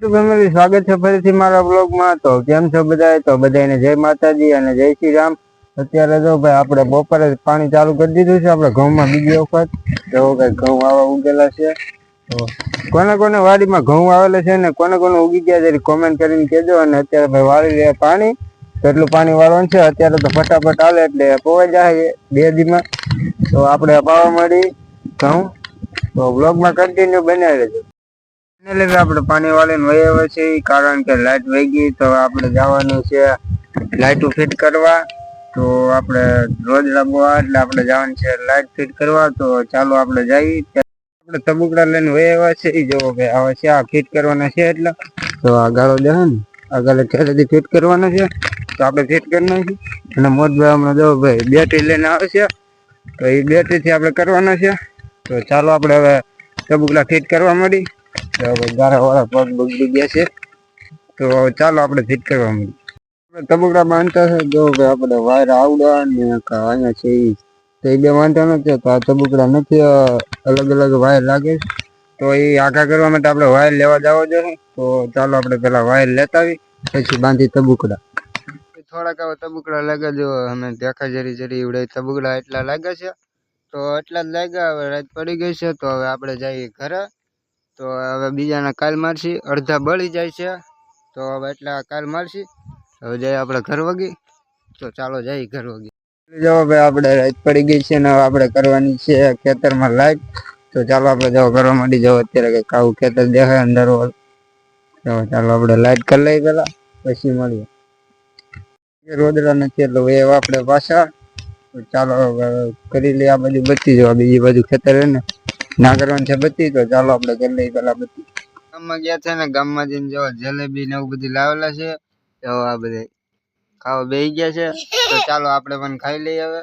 તો સ્વાગત છે ફરીથી મારા બ્લોગમાં તો કેમ છો બધા તો બધાને જય માતાજી અને જય શ્રી રામ. અત્યારે જો ભાઈ આપણે બપોરે પાણી ચાલુ કરી દીધું છે આપણે ઘઉંમાં બીજી વખત. જો કઈ ઘઉં આવા ઉગેલા છે. તો કોને કોને વાડીમાં ઘઉં આવેલા છે ને કોને કોને ઉગી ગયા છે કોમેન્ટ કરીને કહેજો. અને અત્યારે ભાઈ વાળી રહ્યા પાણી. કેટલું પાણી વાળવાનું છે. અત્યારે તો ફટાફટ હાલે એટલે પોવાઈ જાય બે દીમાં. તો આપણે પાવા મળી ઘઉં. તો બ્લોગમાં કન્ટિન્યુ બનાવી રહેજો એને લીધે આપણે પાણી વાળીને વહી આવે છે કારણ કે લાઈટ વહી ગઈ, તો આપણે જવાનું છે લાઇટો ફિટ કરવા. તો આપણે રોજ રમવા, એટલે આપણે જવાનું છે લાઇટ ફિટ કરવા. તો ચાલો આપણે જઈએ. આપણે તબુકડા લઈને વહી આવ્યા છે એ જોવો કે આવે છે, આ ફિટ કરવાના છે એટલે. તો આ ગાળો દે ને આગળ ખેલેથી ફિટ કરવાના છે. તો આપણે ફિટ કરી નાખી અને મોટભાઈ હમણાં જો ભાઈ બેટરી લઈને આવે છે. તો એ બેટરીથી આપણે કરવાના છે. તો ચાલો આપણે હવે તબુકડા ફિટ કરવા મળી તો વાળા પગ બગડી ગયા છે. તો ચાલો આપણે ફિટ કરવા છે. જો આપણે વાયર આવડા છે એ બે વાંધા નથી. આ તબુકડા નથી. અલગ અલગ વાયર લાગે. તો એ આખા કરવા માટે આપણે વાયર લેવા જવો જોઈએ તો ચાલો આપણે પેલા વાયર લેતા આવી પછી બાંધી તબુકડા. થોડાક હવે તબુકડા લાગે જો અમે દેખા જરી જરી તબુકડા એટલા લાગે છે. તો એટલા જ લાગ્યા. હવે રાત પડી ગઈ છે. તો હવે આપણે જઈએ ઘરે. તો હવે બીજાના કાલ મારશી, અડધા બળી જાય છે. તો હવે એટલા કાલ મારશી. હવે જઈએ આપણે ઘર વગી. તો ચાલો જઈએ ઘર વગી. જાઓ ભાઈ આપણે રાત પડી ગઈ છે ને આપણે કરવાની છે ખેતરમાં લાઈટ. તો ચાલો આપણે જાઓ કરવા માંડી જાવ અત્યારે કંઈક કાવું ખેતર દેખાય અંદર. તો ચાલો આપણે લાઈટ કરી લઈએ પેલા પછી મળીએ. રોદડા નથી, એટલે એવા આપણે પાછા. ચાલો કરી લઈએ આ બાજુ બચી જવા બીજી બાજુ ખેતર ને. ના કરવાનું છે બત્તી તો ચાલો આપણે કરી લઈએ પેલા બત્તી ગામમાં ગયા છે ને, ગામમાં જઈને જો જલેબી ને એવું બધું લાવેલા છે, તો આ બધે ખાવા બેસી ગયા છે. તો ચાલો આપણે પણ ખાઈ લઈએ હવે.